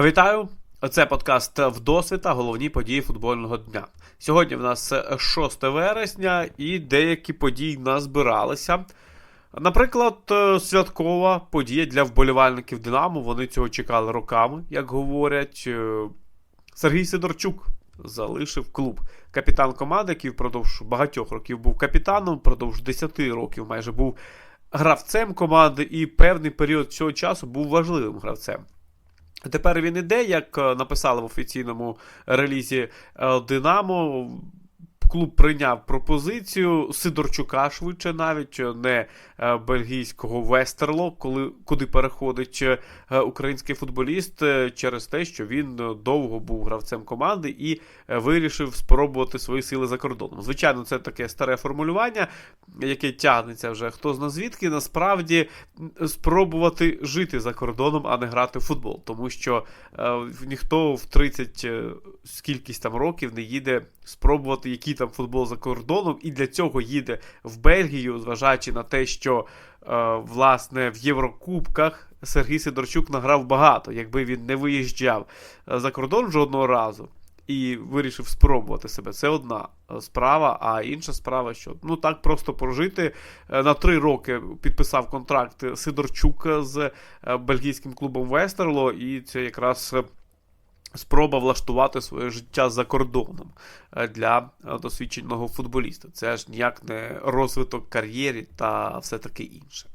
Вітаю! Це подкаст вдосвіта, головні події футбольного дня. Сьогодні в нас 6 вересня і деякі події назбиралися. Наприклад, святкова подія для вболівальників Динамо. Вони цього чекали роками, як говорять. Сергій Сидорчук залишив клуб. Капітан команди, який впродовж багатьох років був капітаном, впродовж 10 років майже був гравцем команди, і певний період цього часу був важливим гравцем. Тепер він іде, як е, написали в офіційному релізі е, Динамо. Клуб прийняв пропозицію Сидорчука швидше, навіть не е, бельгійського Вестерло, коли куди переходить український футболіст через те, що він довго був гравцем команди і вирішив спробувати свої сили за кордоном. Звичайно, це таке старе формулювання, яке тягнеться вже хто зна звідки, насправді спробувати жити за кордоном, а не грати в футбол. Тому що е, ніхто в 30 е, скількись там років не їде спробувати, який там футбол за кордоном, і для цього їде в Бельгію, зважаючи на те, що е, власне в Єврокубках Сергій Сидорчук награв багато, якби він не виїжджав е, за кордон жодного разу і вирішив спробувати себе. Це одна е, справа. А інша справа, що ну так просто прожити на три роки підписав контракт Сидорчук з бельгійським клубом Вестерло, і це якраз. Спроба влаштувати своє життя за кордоном для досвідченого футболіста. Це ж ніяк не розвиток кар'єри та все таке інше.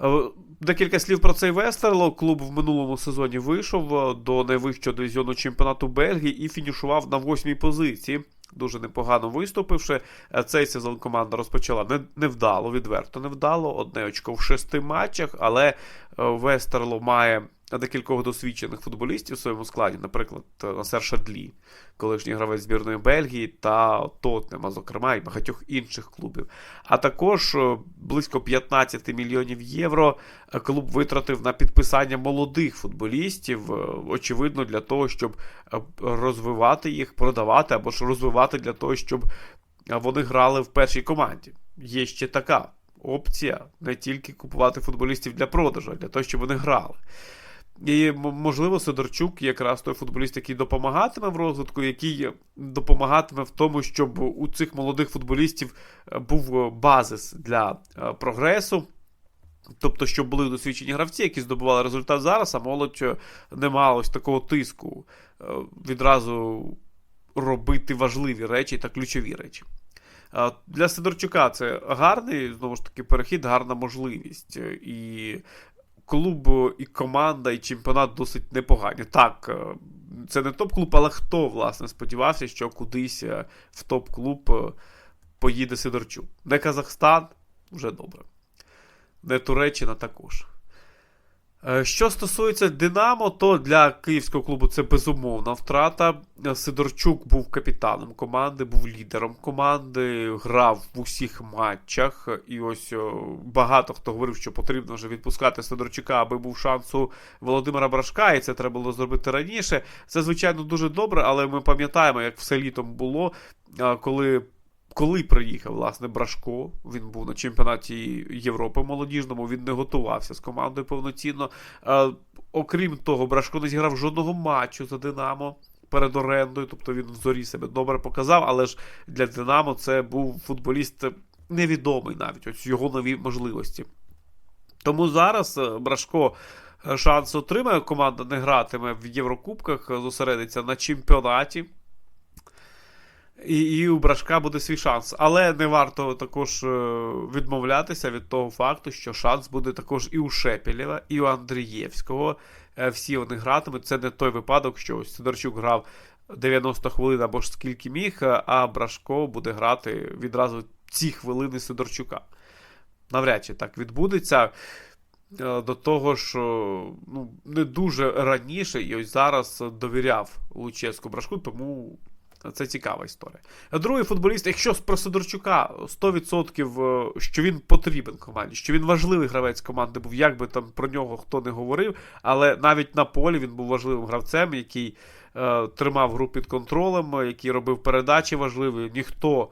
Е, декілька слів про цей Вестерло. Клуб в минулому сезоні вийшов е, до найвищого дивізіону чемпіонату Бельгії і фінішував на восьмій позиції. Дуже непогано виступивши. Е, цей сезон команда розпочала невдало, відверто невдало. Одне очко в шести матчах, але Вестерло має декількох досвідчених футболістів у своєму складі, наприклад, Насер Шадлі, колишній гравець збірної Бельгії та Тотнема, зокрема, і багатьох інших клубів. А також е, близько 15 мільйонів євро е, клуб витратив на підписання молодих футболістів, е, очевидно, для того, щоб розвивати їх, продавати або ж розвивати для того, щоб вони грали в першій команді. Є ще така. Опція не тільки купувати футболістів для продажу, а для того, щоб вони грали. І, можливо, Сидорчук якраз той футболіст, який допомагатиме в розвитку, який допомагатиме в тому, щоб у цих молодих футболістів е, був е, базис для е, прогресу. Тобто, щоб були досвідчені гравці, які здобували результат зараз, а молодь не мала ось такого тиску відразу робити важливі речі та ключові речі. Для Сидорчука це гарний, знову ж таки, перехід, гарна можливість. І клуб і команда, і чемпіонат досить непогані. Так, е, це не топ-клуб, але хто, власне, сподівався, що кудись е, в топ-клуб е, поїде Сидорчук. Не Казахстан вже добре. Не Туреччина також. Е, що стосується Динамо, то для київського клубу це безумовна втрата. Сидорчук був капітаном команди, був лідером команди, грав в усіх матчах. І ось багато хто говорив, що потрібно вже відпускати Сидорчука, аби був шанс у Володимира Брашка, і це треба було зробити раніше. Це, звичайно, дуже добре, але ми пам'ятаємо, як все літом було, коли коли приїхав власне Брашко, він був на чемпіонаті Європи молодіжному, він не готувався з командою повноцінно. Е, окрім того, Брашко не зіграв жодного матчу за Динамо перед орендою, тобто він в зорі себе добре показав, але ж для Динамо це був футболіст невідомий навіть ось його нові можливості. Тому зараз е, Брашко. Е, шанс отримає, команда не гратиме в Єврокубках, зосередиться на чемпіонаті. І і у Брашка буде свій шанс. Але не варто також е, відмовлятися від того факту, що шанс буде також і у Шепелєва, і у Андрієвського. Е, всі вони гратимуть. Це не той випадок, що Сидорчук грав 90 хвилин або ж скільки міг, а Брашко буде грати відразу ці хвилини Сидорчука. Навряд чи так відбудеться. Е, до того ж, ну, не дуже раніше і ось зараз довіряв Луческу Брашку, тому це цікава історія. Другий футболіст, якщо про Сидорчука 100%, е, що він потрібен команді, що він важливий гравець команди був, як би там про нього хто не говорив, але навіть на полі він був важливим гравцем, який е, тримав гру під контролем, який робив передачі важливі. Ніхто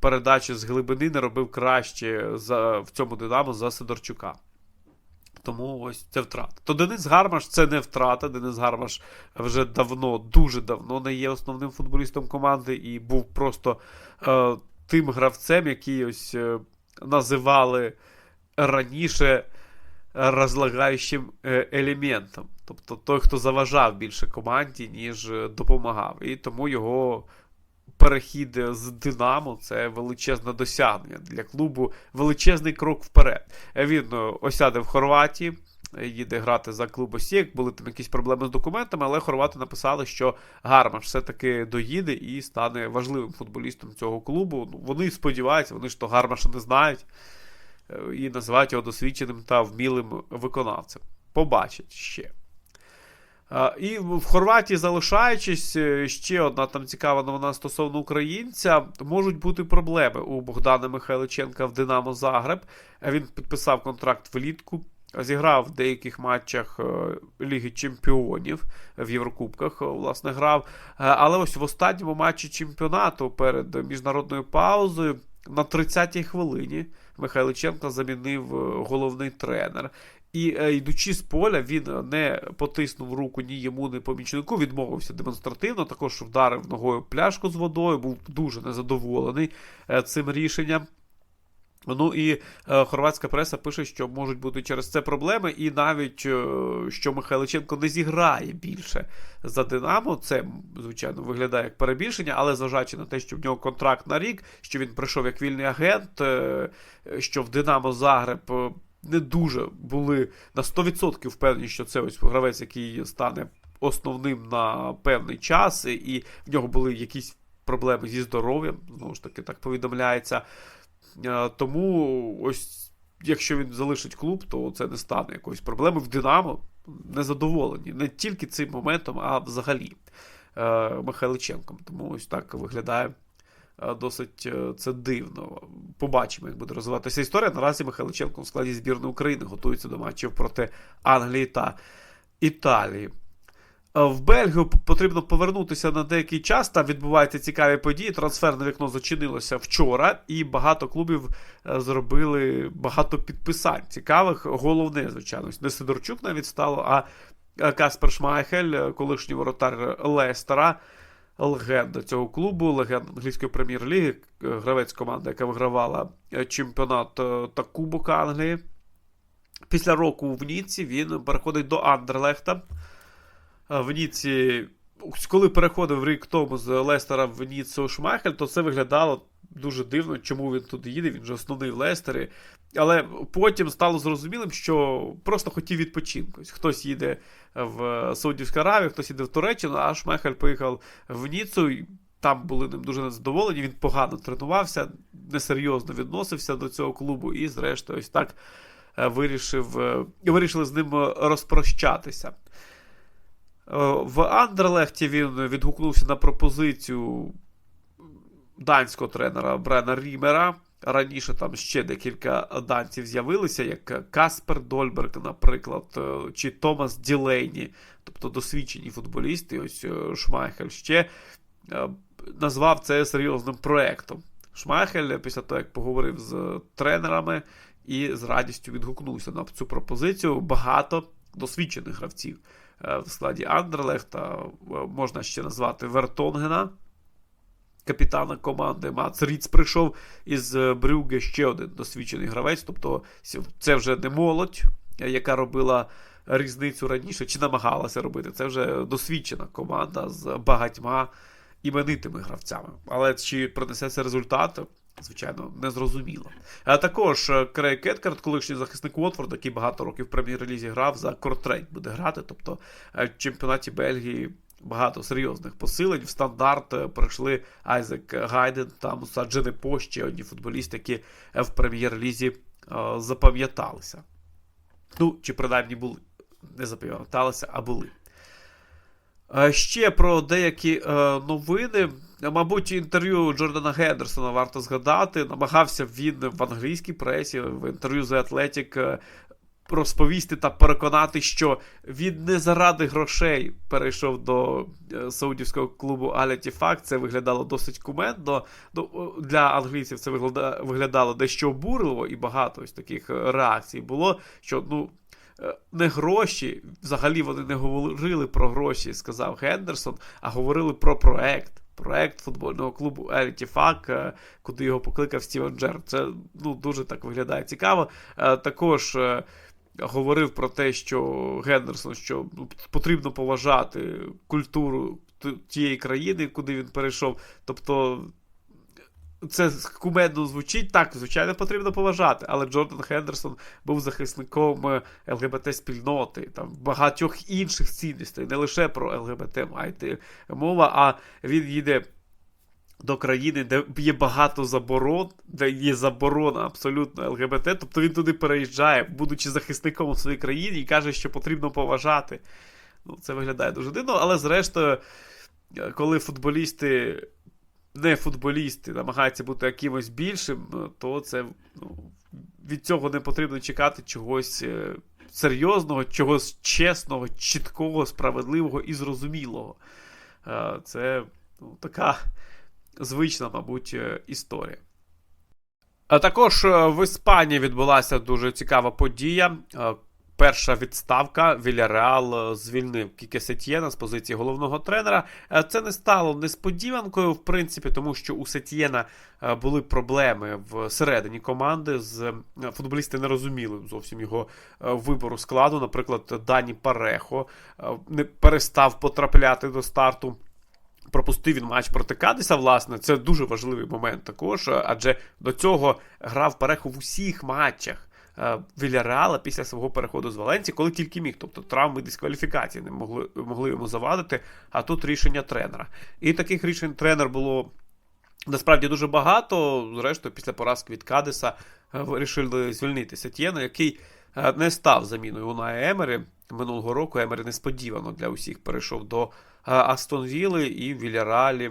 передачі з глибини не робив краще за, в цьому Динамо за Сидорчука. Тому ось це втрата. То Денис Гармаш це не втрата. Денис Гармаш вже давно, дуже давно не є основним футболістом команди і був просто е, тим гравцем, який ось е, називали раніше розлагаючим е, елементом. Тобто той, хто заважав більше команді, ніж е, допомагав. І тому його перехід з Динамо це величезне досягнення для клубу, величезний крок вперед. Він е, осяде в Хорватії. Їде грати за клуб Осік, були там якісь проблеми з документами, але хорвати написали, що Гармаш все-таки доїде і стане важливим футболістом цього клубу. Ну, Вони сподіваються, вони ж то Гармаша не знають і називають його досвідченим та вмілим виконавцем. Побачать ще. І в Хорватії, залишаючись, е, ще одна там цікава новина стосовно українця, можуть бути проблеми у Богдана Михайличенка в Динамо Загреб. Він підписав контракт влітку, зіграв в деяких матчах е, Ліги Чемпіонів в Єврокубках, е, власне, грав. Але ось в останньому матчі чемпіонату перед міжнародною паузою на 30-й хвилині Михайличенка замінив головний тренер. І е, йдучи з поля, він не потиснув руку ні йому, ні помічнику, відмовився демонстративно, також вдарив ногою пляшку з водою, був дуже незадоволений е, цим рішенням. Ну і е, хорватська преса пише, що можуть бути через це проблеми, і навіть е, що Михайличенко не зіграє більше за Динамо. Це, звичайно, виглядає як перебільшення, але зважаючи на те, що в нього контракт на рік, що він прийшов як вільний агент, е, що в Динамо Загреб. Не дуже були на 100% впевнені, що це ось гравець, який стане основним на певний час, і в нього були якісь проблеми зі здоров'ям, знову ж таки, так повідомляється. Е, тому ось, якщо він залишить клуб, то це не стане якоюсь проблемою. В Динамо незадоволені не тільки цим моментом, а взагалі е, Михайличенком. Тому ось так виглядає. Е, досить це дивно. Побачимо, як буде розвиватися історія. Наразі Михайличенко в складі збірної України готується до матчів проти Англії та Італії. Е, в Бельгію потрібно повернутися на деякий час. Там відбуваються цікаві події. Трансферне вікно зачинилося вчора, і багато клубів е, зробили багато підписань. Цікавих. Головне, звичайно, не Сидорчук навіть стало, а е, Каспер Шмайхель, колишній воротар Лестера. Легенда цього клубу, легенда англійської прем'єр-ліги, гравець команди, яка вигравала чемпіонат та Кубок Англії. Після року в Ніці він переходить до Андерлехта в Ніці, коли переходив рік тому з Лестера в Ніцу Шмахель, то це виглядало дуже дивно, чому він туди їде. Він же основний в Лестері. Але потім стало зрозумілим, що просто хотів відпочинку. Хтось їде в Саудівську Аравію, хтось їде в Туреччину, а Шмехель поїхав в Ніцу. Там були ним дуже незадоволені. Він погано тренувався, несерйозно відносився до цього клубу, і, зрештою, ось так е, вирішив, е, вирішили з ним розпрощатися. Е, в Андерлехті він відгукнувся на пропозицію данського тренера Брена Рімера. Раніше там ще декілька данців з'явилися, як Каспер Дольберг, наприклад, е, чи Томас Ділейні, тобто досвідчені футболісти. Ось е, Шмайхель ще назвав це серйозним проектом. Шмайхель, після того, як поговорив з тренерами і з радістю відгукнувся на цю пропозицію. Багато досвідчених гравців. Е, в складі Андерлехта. Е, можна ще назвати Вертонгена, капітана команди. Мац Ріц прийшов із е, Брюге ще один досвідчений гравець. Тобто це вже не молодь, яка робила різницю раніше, чи намагалася робити. Це вже досвідчена команда з багатьма іменитими гравцями. Але чи принесе це результати? Звичайно, незрозуміло. А також е, Крей Кеткарт, колишній захисник Уотфорда, який багато років в прем'єр-лізі грав за Кортрейн буде грати. Тобто е, в чемпіонаті Бельгії багато серйозних посилень. В стандарт е, пройшли Айзек Гайден та Муса Дженепо, ще одні футболісти, які в прем'єр-лізі запам'яталися. Ну, чи принаймні були. Не запам'яталися, а були. Ще про деякі новини. Мабуть, інтерв'ю Джордана Гендерсона варто згадати. Намагався він в англійській пресі, в інтерв'ю The Athletic е, розповісти та переконати, що він не заради грошей перейшов до е, саудівського клубу Алятіфак. Це виглядало досить кумедно. Для англійців це виглядало дещо обурливо і багато ось таких реакцій було. що, ну, е, не гроші, взагалі вони не говорили про гроші, сказав Гендерсон, а говорили про проект. Проект футбольного клубу е, куди його покликав Стівен Джерд. Це ну, дуже так виглядає цікаво. Е, Також е, говорив про те, що Гендерсон, що потрібно поважати культуру тієї країни, куди він перейшов. Тобто це кумедно звучить, так, звичайно, потрібно поважати, але Джордан Хендерсон був захисником е, ЛГБТ-спільноти, там багатьох інших цінностей, не лише про ЛГБТ має йти мова, а він їде до країни, де є багато заборон, де є заборона абсолютно ЛГБТ. Тобто він туди переїжджає, будучи захисником у своїй країні, і каже, що потрібно поважати. Ну, це виглядає дуже дивно, але зрештою, е, коли футболісти не футболісти намагаються бути якимось більшим, е, то це ну, від цього не потрібно чекати чогось е, серйозного, чогось чесного, чіткого, справедливого і зрозумілого. Це ну, така звична, мабуть, е, історія. А також е, в Іспанії відбулася дуже цікава подія. Е, Перша відставка Вільяреал звільнив Кіке Сетьєна з позиції головного тренера. Це не стало несподіванкою, в принципі, тому що у Сетьєна були проблеми всередині команди. З футболісти не розуміли зовсім його вибору складу. Наприклад, Дані Парехо не перестав потрапляти до старту. Пропустив він матч проти Кадиса, власне, це дуже важливий момент також, е, адже до цього грав Парехо в усіх матчах е, Вільяреала після свого переходу з Валенції, коли тільки міг. Тобто травми дискваліфікації не могли, могли йому завадити, а тут рішення тренера. І таких рішень тренер було насправді дуже багато. Зрештою, після поразки від Кадиса е, вирішили звільнити Сетєна, який не став заміною Уная Емери. Минулого року Емери несподівано для усіх перейшов до е, Астон Вілли і в Вільяралі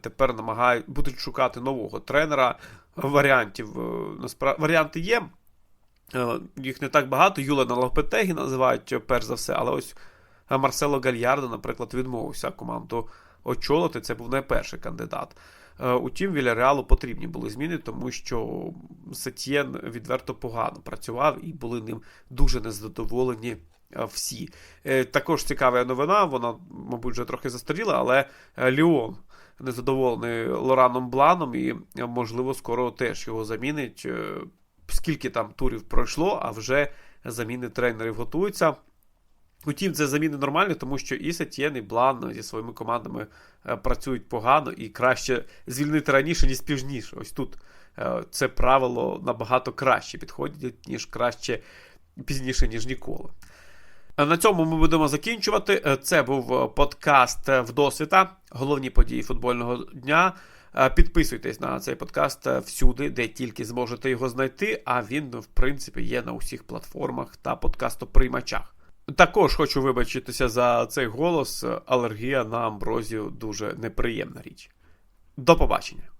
тепер намагають будуть шукати нового тренера. Варіантів е, варіанти є. Е, Їх не так багато. Юлена Лопетегі називають перш за все, але ось Марсело Гальярдо, наприклад, відмовився команду очолити. Це був не перший кандидат. Утім, Вільяреалу потрібні були зміни, тому що Сетьєн відверто погано працював і були ним дуже незадоволені всі. Е, Також цікава новина, вона, мабуть, вже трохи застаріла, але е, Ліон незадоволений Лораном Бланом і, е, можливо, скоро теж його замінить. Е, Скільки там турів пройшло, а вже заміни тренерів готуються. Утім, це заміни нормальні, тому що і Сетєн, і Блан зі своїми командами е, працюють погано і краще звільнити раніше, ніж пізніше. Ось тут е, це правило набагато краще підходить, ніж краще пізніше, ніж ніколи. Е, На цьому ми будемо закінчувати. Е, Це був е, подкаст Вдосвіта, головні події футбольного дня. Підписуйтесь на цей подкаст всюди, де тільки зможете його знайти. А він, в принципі, є на усіх платформах та подкастоприймачах. Також хочу вибачитися за цей голос. Алергія на амброзію дуже неприємна річ. До побачення.